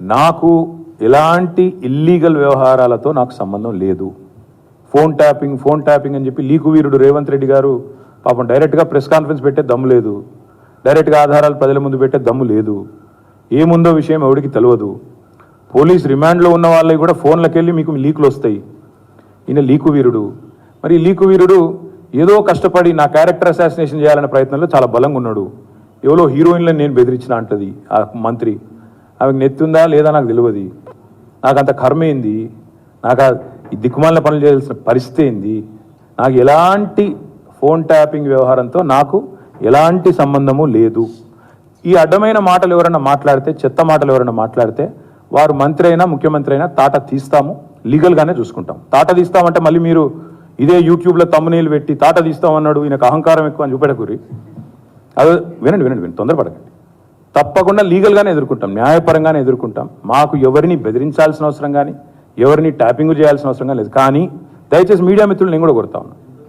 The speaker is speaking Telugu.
నాకు ఎలాంటి ఇల్లీగల్ వ్యవహారాలతో నాకు సంబంధం లేదు. ఫోన్ ట్యాపింగ్ ఫోన్ ట్యాపింగ్ అని చెప్పి లీకు వీరుడు రేవంత్ రెడ్డి గారు పాపం డైరెక్ట్గా ప్రెస్ కాన్ఫరెన్స్ పెట్టే దమ్ము లేదు. డైరెక్ట్గా ఆధారాలు ప్రజల ముందు పెట్టే దమ్ము లేదు. ఏముందో విషయం ఎవడికి తెలియదు పోలీస్ రిమాండ్లో ఉన్న వాళ్ళకి కూడా ఫోన్లకు వెళ్ళి మీకు లీకులు వస్తాయి. ఈయన లీకు వీరుడు. మరి లీకు వీరుడు ఏదో కష్టపడి నా క్యారెక్టర్ అసాసినేషన్ చేయాలనే ప్రయత్నంలో చాలా బలంగా ఉన్నాడు. ఎవరో హీరోయిన్లను నేను బెదిరించిన అంటది ఆ మంత్రి. ఆమెకు నెత్తుందా లేదా నాకు తెలియదు నాకు అంత కర్మ ఏంది? నాకు ఈ దిక్కుమాలిన పనులు చేయాల్సిన పరిస్థితి ఏంది? నాకు ఎలాంటి ఫోన్ ట్యాపింగ్ వ్యవహారంతో నాకు ఎలాంటి సంబంధము లేదు. ఈ అడ్డమైన మాటలు ఎవరైనా మాట్లాడితే చెత్త మాటలు ఎవరైనా మాట్లాడితే వారు మంత్రి అయినా ముఖ్యమంత్రి అయినా తాట తీస్తాము లీగల్గానే చూసుకుంటాం. తాట తీస్తామంటే మళ్ళీ మీరు ఇదే యూట్యూబ్లో తమ్మునీళ్ళు పెట్టి తాట తీస్తామన్నాడు ఈయనకు అహంకారం ఎక్కువ అని చూపెడకూరి. అదే వినండి వినండి వినండి తొందరపడకండి. తప్పకుండా లీగల్గానే ఎదుర్కొంటాం న్యాయపరంగానే ఎదుర్కొంటాం. మాకు ఎవరిని బెదిరించాల్సిన అవసరం కానీ ఎవరిని ట్యాపింగ్ చేయాల్సిన అవసరం కానీ లేదు. కానీ దయచేసి మీడియా మిత్రులు నేను కూడా కొడతా